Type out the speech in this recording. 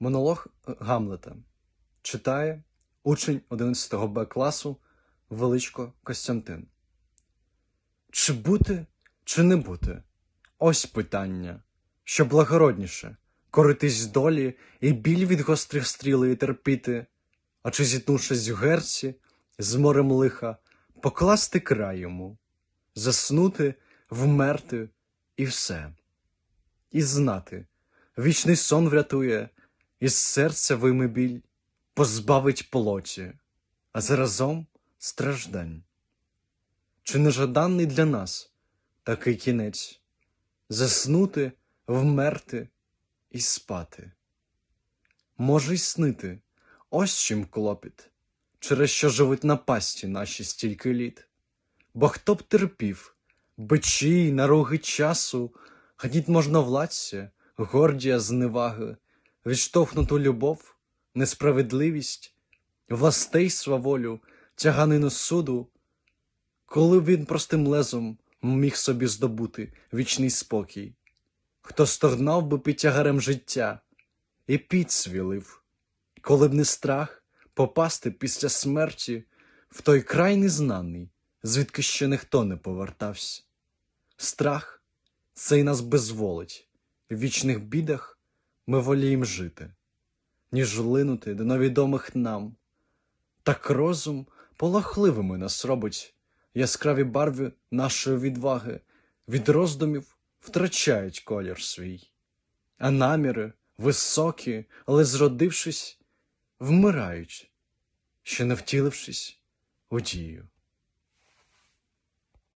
Монолог Гамлета читає учень 11 Б класу Величко Костянтин. Чи бути, чи не бути? Ось питання, що благородніше коритись долі і біль від гострих стрілей терпіти, а чи зітнувшись в герці з морем лиха, покласти край йому, заснути, вмерти і все. І знати, вічний сон врятує, із серця вийме біль, позбавить плоті, а заразом страждань. Чи нежаданний для нас такий кінець заснути, вмерти і спати? Може й снити, ось чим клопіт, через що живуть на пасті наші стільки літ. Бо хто б терпів, бичі, наруги часу, гніт можновладця, гордія зневаги, відштовхнуту любов, несправедливість, властей сваволю, тяганину суду, коли він простим лезом міг собі здобути вічний спокій, хто стогнав би під тягарем життя і під свілив, коли б не страх попасти після смерті в той край незнаний, звідки ще ніхто не повертався. Страх цей нас безволить, в вічних бідах ми волієм жити, ніж линути до невідомих нам. Так розум полохливими нас робить, яскраві барви нашої відваги від роздумів втрачають колір свій, а наміри високі, але зродившись, вмирають, ще не втілившись у дію.